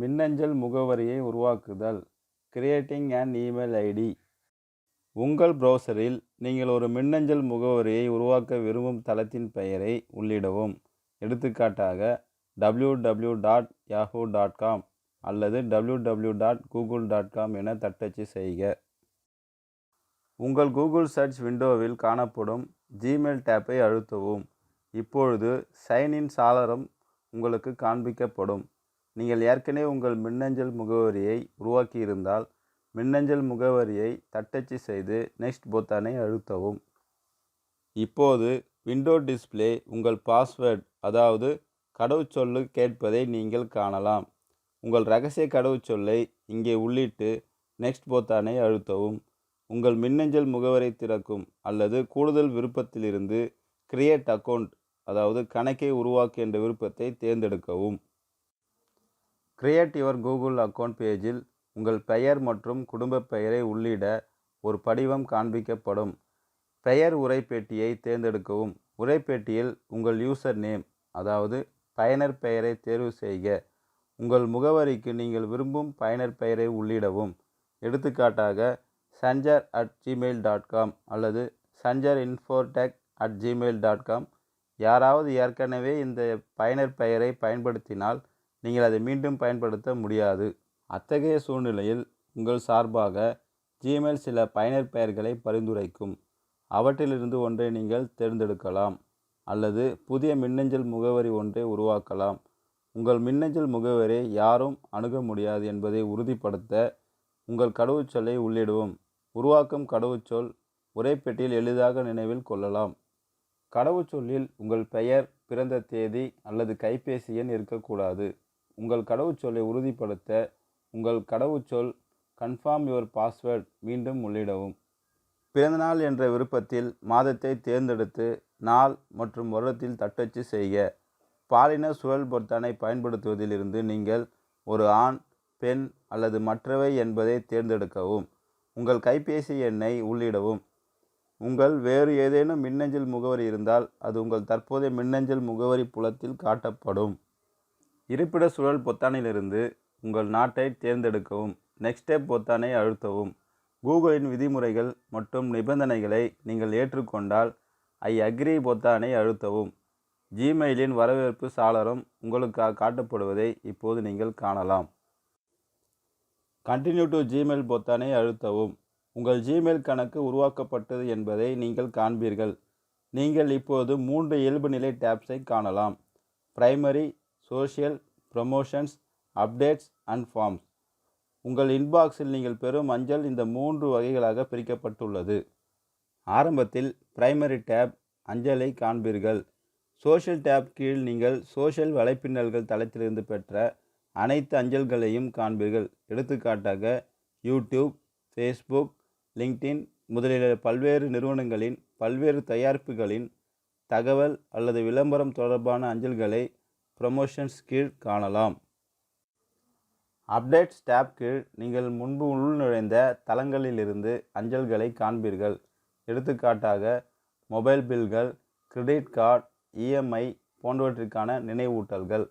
மின்னஞ்சல் முகவரியை உருவாக்குதல் கிரியேட்டிங் அண்ட் இமெயில் ஐடி உங்கள் ப்ரௌசரில் நீங்கள் ஒரு மின்னஞ்சல் முகவரியை உருவாக்க விரும்பும் தளத்தின் பெயரை உள்ளிடவும். எடுத்துக்காட்டாக W W dot Yahoo dot com அல்லது W W dot Google dot com என தட்டச்சு செய்க. உங்கள் கூகுள் சர்ச் விண்டோவில் காணப்படும் ஜிமெயில் டேப்பை அழுத்தவும். இப்பொழுது சைன்இன் சாளரம் உங்களுக்கு காண்பிக்கப்படும். நீங்கள் ஏற்கனவே உங்கள் மின்னஞ்சல் முகவரியை உருவாக்கியிருந்தால் மின்னஞ்சல் முகவரியை தட்டச்சு செய்து நெக்ஸ்ட் பொத்தானை அழுத்தவும். இப்போது விண்டோ டிஸ்ப்ளே உங்கள் பாஸ்வேர்ட் அதாவது கடவுச்சொல்லு கேட்பதை நீங்கள் காணலாம். உங்கள் ரகசிய கடவுச்சொல்லை இங்கே உள்ளிட்டு நெக்ஸ்ட் பொத்தானை அழுத்தவும். உங்கள் மின்னஞ்சல் முகவரை திறக்கும் அல்லது கூடுதல் விருப்பத்திலிருந்து கிரியேட் அக்கவுண்ட் அதாவது கணக்கை உருவாக்கு என்ற விருப்பத்தை தேர்ந்தெடுக்கவும். கிரியேட் யுவர் கூகுள் அக்கௌண்ட் பேஜில் உங்கள் பெயர் மற்றும் குடும்பப் பெயரை உள்ளிட ஒரு படிவம் காண்பிக்கப்படும். பெயர் உரைப்பெட்டியை தேர்ந்தெடுக்கவும். உரைப்பெட்டியில் உங்கள் யூசர் நேம் அதாவது பயனர் பெயரை தேர்வு செய்க. உங்கள் முகவரிக்கு நீங்கள் விரும்பும் பயனர் பெயரை உள்ளிடவும். எடுத்துக்காட்டாக Sanchar at Gmail dot com அல்லது Sanchar Infotech at Gmail dot com யாராவது ஏற்கனவே இந்த பயனர் பெயரை பயன்படுத்தினால் நீங்கள் அதை மீண்டும் பயன்படுத்த முடியாது. அத்தகைய சூழ்நிலையில் உங்கள் சார்பாக ஜிமெயில் சில பயனர் பெயர்களை பரிந்துரைக்கும். அவற்றிலிருந்து ஒன்றை நீங்கள் தேர்ந்தெடுக்கலாம். அல்லது புதிய மின்னஞ்சல் முகவரி ஒன்றை உருவாக்கலாம். உங்கள் மின்னஞ்சல் முகவரியை யாரும் அணுக முடியாது என்பதை உறுதிப்படுத்த உங்கள் கடவுச்சொல்லை உள்ளிடுவோம். உருவாக்கும் கடவுச்சொல் ஒரே பெட்டியில் எளிதாக நினைவில் கொள்ளலாம். கடவுச்சொல்லில் உங்கள் பெயர் பிறந்த தேதி அல்லது கைபேசி எண் இருக்கக்கூடாது. உங்கள் கடவுச்சொல்லை உறுதிப்படுத்த உங்கள் கடவுச்சொல் கன்ஃபார்ம் யுவர் பாஸ்வேர்ட் மீண்டும் உள்ளிடவும். பிறந்தநாள் என்ற விருப்பத்தில் மாதத்தை தேர்ந்தெடுத்து நாள் மற்றும் வருடத்தில் தட்டச்சு செய்க. பாலின சுழல் பொத்தானை பயன்படுத்துவதிலிருந்து நீங்கள் ஒரு ஆண் பெண் அல்லது மற்றவை என்பதை தேர்ந்தெடுக்கவும். உங்கள் கைபேசி எண்ணை உள்ளிடவும். உங்கள் வேறு ஏதேனும் மின்னஞ்சல் முகவரி இருந்தால் அது உங்கள் தற்போதைய மின்னஞ்சல் முகவரி புலத்தில் காட்டப்படும். இருப்பிட சுழல் பொத்தானிலிருந்து உங்கள் நாட்டை தேர்ந்தெடுக்கவும் நெக்ஸ்ட் ஸ்டெப் பொத்தானை அழுத்தவும். கூகுளின் விதிமுறைகள் மற்றும் நிபந்தனைகளை நீங்கள் ஏற்றுக்கொண்டால் ஐ அக்ரி பொத்தானை அழுத்தவும். ஜிமெயிலின் வரவேற்பு சாளரம் உங்களுக்காக காட்டப்படுவதை இப்போது நீங்கள் காணலாம். கண்டினியூ டு ஜிமெயில் பொத்தானை அழுத்தவும். உங்கள் ஜிமெயில் கணக்கு உருவாக்கப்பட்டது என்பதை நீங்கள் காண்பீர்கள். நீங்கள் இப்போது மூன்று இயல்புநிலை டேப்ஸை காணலாம். Primary social promotions updates and forums உங்கள் இன்பாக்ஸில் நீங்கள் பெறும் அஞ்சல் இந்த மூன்று வகைகளாக பிரிக்கப்பட்டுள்ளது. ஆரம்பத்தில் பிரைமரி டேப் அஞ்சலை காண்பீர்கள். சோஷியல் டேப் கீழ் நீங்கள் சோஷியல் வலைப்பின்னல்கள் தளத்திலிருந்து பெற்ற அனைத்து அஞ்சல்களையும் காண்பீர்கள். எடுத்துக்காட்டாக யூடியூப் ஃபேஸ்புக் லிங்க்டின் முதலிய பல்வேறு நிறுவனங்களின் பல்வேறு தயாரிப்புகளின் தகவல் அல்லது விளம்பரம் தொடர்பான அஞ்சல்களை ப்ரமோஷன்ஸ் கீழ் காணலாம். அப்டேட்ஸ் டேப் கீழ் நீங்கள் முன்பு உள்நுழைந்த தளங்களிலிருந்து அஞ்சல்களை காண்பீர்கள். எடுத்துக்காட்டாக மொபைல் பில்கள் கிரெடிட் கார்டு இஎம்ஐ போன்றவற்றிற்கான நினைவூட்டல்கள்.